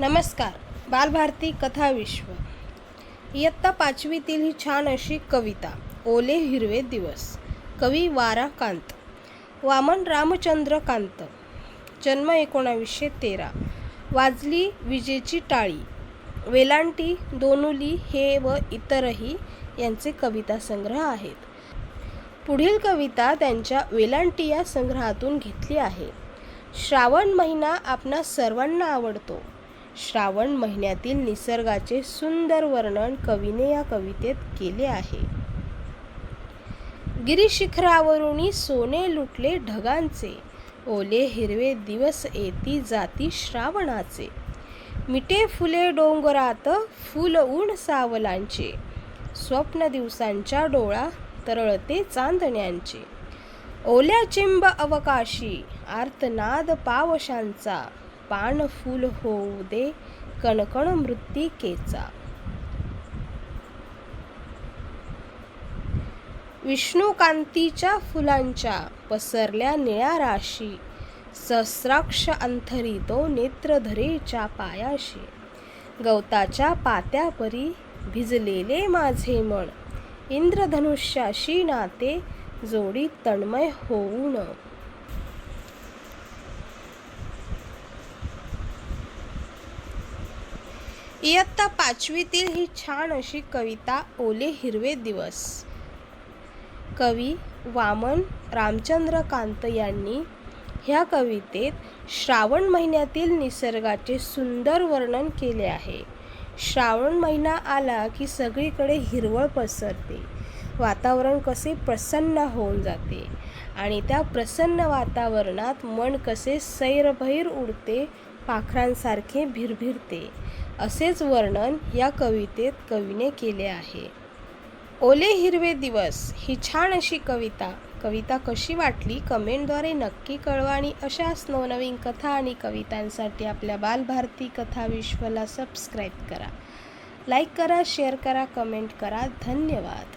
नमस्कार बालभारती कथा विश्व. इयत्ता पाचवीतील ही छान अशी कविता ओले हिरवे दिवस. कवी वारा कांत. वामन रामचंद्र कांत. जन्म एकोणावीसशे तेरा. वाजली विजेची टाळी. वेलांटी दोनुली हे व इतरही यांचे कविता संग्रह आहेत. पुढील कविता त्यांच्या वेलांटी या संग्रहातून घेतली आहे. श्रावण महिना आपणा सर्वांना आवडतो. श्रावण महिन्यातील निसर्गाचे सुंदर वर्णन कवीने या कवितेत केले आहे. गिरिशिखरावरुनी सोने लुटले ढगांचे ओले हिरवे दिवस येती जाती श्रावणाचे. मिटे फुले डोंगरात फुल ऊन सावलांचे स्वप्न दिवसांच्या डोळा तरळते चांदण्यांचे. ओल्या चिंब अवकाशी आर्तनाद पावशांचा पान फूल होऊ दे कणकण मृत्तिकेचा विष्णुकांतीच्या फुलांच्या पसरल्या निळ्या राशी सहस्राक्ष अंथरी तो नेत्रधरेच्या पायाशी. गवताच्या पात्यापरी भिजलेले माझे मन इंद्रधनुष्याशी नाते जोडी तन्मय होऊन. इयत्ता पाचवीतील ही छान अशी कविता ओले हिरवे दिवस. कवी वामन रामचंद्र कांत यांनी ह्या कवितेत श्रावण महिन्यातील निसर्गाचे सुंदर वर्णन केले आहे. श्रावण महिना आला की सगळीकडे हिरवळ पसरते. वातावरण कसे प्रसन्न होऊन जाते आणि त्या प्रसन्न वातावरणात मन कसे सैरभैर उडते पाखरांसारखे भिरभिरते. असेच वर्णन या कवितेत कवीने केले आहे. ओले हिरवे दिवस ही छान अशी कविता. कविता कशी वाटली कमेंटद्वारे नक्की कळवा आणि अशाच नवनवीन कथा आणि कवितांसाठी आपल्या बालभारती कथा विश्वला सबस्क्राईब करा. लाईक करा शेअर करा कमेंट करा. धन्यवाद.